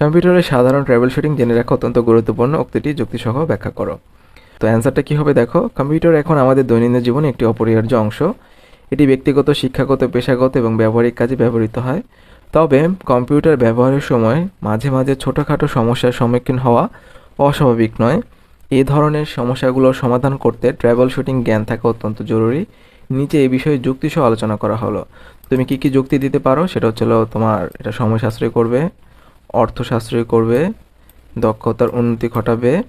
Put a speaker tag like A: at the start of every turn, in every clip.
A: কম্পিউটারের সাধারণ travel shooting জেনে রাখা অত্যন্ত গুরুত্বপূর্ণ উক্তিটি যুক্তিসহ ব্যাখ্যা করো। তো অ্যান্সারটা কী হবে দেখো, কম্পিউটার এখন আমাদের দৈনন্দিন জীবনে একটি অপরিহার্য অংশ। এটি ব্যক্তিগত, শিক্ষাগত, পেশাগত এবং ব্যবহারিক কাজে ব্যবহৃত হয়। তবে কম্পিউটার ব্যবহারের সময় মাঝে মাঝে ছোটোখাটো সমস্যার সম্মুখীন হওয়া অস্বাভাবিক নয়। এই ধরনের সমস্যাগুলোর সমাধান করতে ট্রাভেল শুটিং জ্ঞান থাকা অত্যন্ত জরুরি। নিচে এই বিষয়ে যুক্তিসহ আলোচনা করা হলো। তুমি কি কি যুক্তি দিতে পারো সেটা হচ্ছে হলো তোমার এটা সময় সাশ্রয় করবে। অর্থ সাশ্রয় করবে, দক্ষতার উন্নতি ঘটাবে।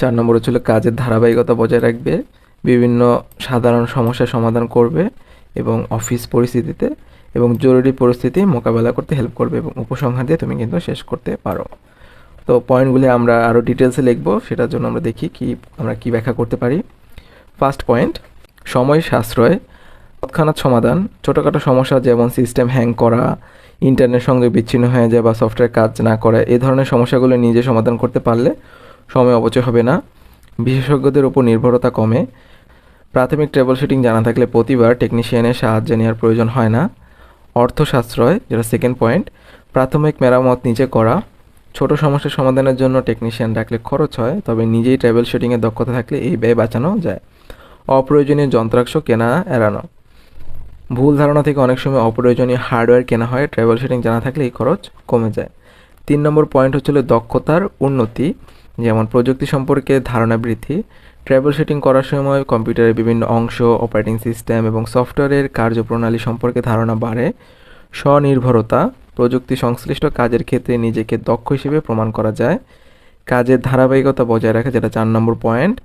A: চার নম্বর হচ্ছিল কাজের ধারাবাহিকতা বজায় রাখবে, বিভিন্ন সাধারণ সমস্যার সমাধান করবে এবং অফিস পরিস্থিতিতে এবং জরুরি পরিস্থিতি মোকাবেলা করতে হেল্প করবে এবং উপসংহার দিয়ে তুমি কিন্তু শেষ করতে পারো। তো পয়েন্টগুলি আমরা আরও ডিটেলসে লিখব, সেটার জন্য আমরা দেখি কি, আমরা কি ব্যাখ্যা করতে পারি। ফার্স্ট পয়েন্ট সময় সাশ্রয়। তৎক্ষণাৎ সমাধান। ছোটোখাটো সমস্যা যেমন সিস্টেম হ্যাং করা ইন্টারনেট সঙ্গে বিচ্ছিন্ন হয়ে যায় বা সফটওয়্যার কাজ না করে, এ ধরনের সমস্যাগুলো নিজে সমাধান করতে পারলে সময় অপচয় হবে না। বিশেষজ্ঞদের উপর নির্ভরতা কমে। প্রাথমিক ট্রাভেল শুটিং জানা থাকলে প্রতিবার টেকনিশিয়ানের সাহায্য নেওয়ার প্রয়োজন হয় না। অর্থ সাশ্রয় যেটা সেকেন্ড পয়েন্ট প্রাথমিক মেরামত নিজে করা। ছোট সমস্যার সমাধানের জন্য টেকনিশিয়ান ডাকলে খরচ হয়, তবে নিজেই ট্রাভেল শুটিংয়ের দক্ষতা থাকলে এই ব্যয় বাঁচানো যায়। অপ্রয়োজনীয় যন্ত্রাংশ কেনা, এড়ানো। ভুল ধারণা থেকে অনেক সময় অপ্রয়োজনীয় হার্ডওয়্যার কেনা হয় ট্রাভেল শুটিং জানা থাকলে এই খরচ কমে যায়। তিন নম্বর পয়েন্ট হচ্ছিল দক্ষতার উন্নতি, যেমন প্রযুক্তি সম্পর্কে ধারণা বৃদ্ধি। ট্রাভেল শুটিং করার সময় কম্পিউটারের বিভিন্ন অংশ অপারেটিং সিস্টেম এবং সফটওয়্যারের কার্যপ্রণালী সম্পর্কে ধারণা বাড়ে। স্বনির্ভরতা, প্রযুক্তি সংশ্লিষ্ট কাজের ক্ষেত্রে নিজেকে দক্ষ হিসেবে প্রমাণ করা যায়। কাজের ধারাবাহিকতা বজায় রাখা, যেটা চার নম্বর পয়েন্ট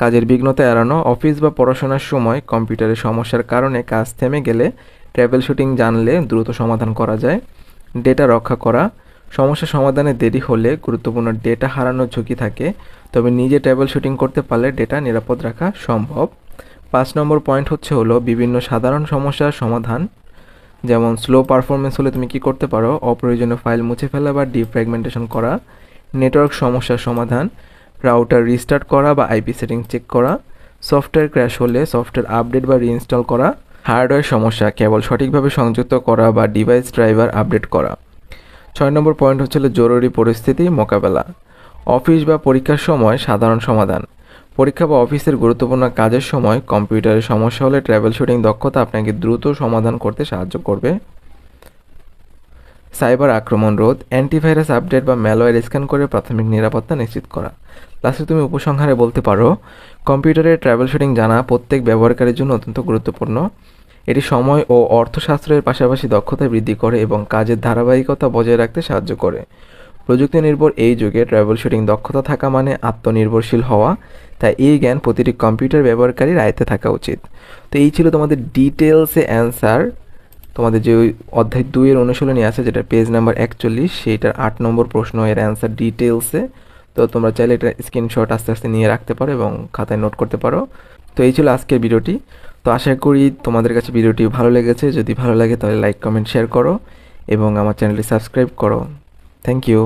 A: কাজের বিঘ্নতা এড়ানো, অফিস বা পড়াশোনার সময় কম্পিউটারের সমস্যার কারণে কাজ থেমে গেলে ট্রাভেল শুটিং জানলে দ্রুত সমাধান করা যায়। ডেটা রক্ষা করা, সমস্যা সমাধানে দেরি হলে গুরুত্বপূর্ণ ডেটা হারানোর ঝুঁকি থাকে, তবে নিজে ট্রাভেল শুটিং করতে পারলে ডেটা নিরাপদ রাখা সম্ভব। পাঁচ নম্বর পয়েন্ট হচ্ছে হলো বিভিন্ন সাধারণ সমস্যার সমাধান, যেমন স্লো পারফরমেন্স হলে তুমি কি করতে পারো, অপ্রয়োজনীয় ফাইল মুছে ফেলা বা ডিফ্র্যাগমেন্টেশন করা, নেটওয়ার্ক সমস্যার সমাধান রাউটার রিস্টার্ট করা বা আইপি সেটিং চেক করা সফটওয়্যার ক্র্যাশ হলে সফটওয়্যার আপডেট বা রিইনস্টল করা হার্ডওয়্যার সমস্যা কেবল সঠিকভাবে সংযুক্ত করা বা ডিভাইস ড্রাইভার আপডেট করা। ছয় নম্বর পয়েন্ট হচ্ছিল জরুরি পরিস্থিতি মোকাবেলা। অফিস বা পরীক্ষার সময় সাধারণ সমাধান। পরীক্ষা বা অফিসের গুরুত্বপূর্ণ কাজের সময় কম্পিউটারের সমস্যা হলে ট্রাভেল শুটিং দক্ষতা আপনাকে দ্রুত সমাধান করতে সাহায্য করবে। সাইবার আক্রমণ রোধ, অ্যান্টিভাইরাস আপডেট বা ম্যালওয়্যার স্ক্যান করে প্রাথমিক নিরাপত্তা নিশ্চিত করা। লাস্টে তুমি উপসংহারে বলতে পারো, কম্পিউটারের ট্রাভেল শুটিং জানা প্রত্যেক ব্যবহারকারীর জন্য অত্যন্ত গুরুত্বপূর্ণ। এটি সময় ও অর্থশাস্ত্রের পাশাপাশি দক্ষতা বৃদ্ধি করে এবং কাজের ধারাবাহিকতা বজায় রাখতে সাহায্য করে। প্রযুক্তি নির্ভর এই যুগে ট্রাভেল শুটিং দক্ষতা থাকা মানে আত্মনির্ভরশীল হওয়া, তাই এই জ্ঞান প্রতিটি কম্পিউটার ব্যবহারকারীর আয়ত্তে থাকা উচিত। তো এই ছিল তোমাদের ডিটেলসে অ্যান্সার। তোমাদের যে ওই অধ্যায় দুইয়ের অনুশীলনী আছে যেটা পেজ নাম্বার একচল্লিশ, সেইটার আট নম্বর প্রশ্ন এর অ্যান্সার ডিটেলসে তো তোমরা চাইলে এটা স্ক্রিনশট আস্তে আস্তে নিয়ে রাখতে পারো এবং খাতায় নোট করতে পারো। তো এই ছিল আজকের ভিডিওটি। তো আশা করি তোমাদের কাছে ভিডিওটি ভালো লেগেছে। যদি ভালো লাগে তাহলে লাইক কমেন্ট শেয়ার করো এবং আমার চ্যানেলটি সাবস্ক্রাইব করো। Thank you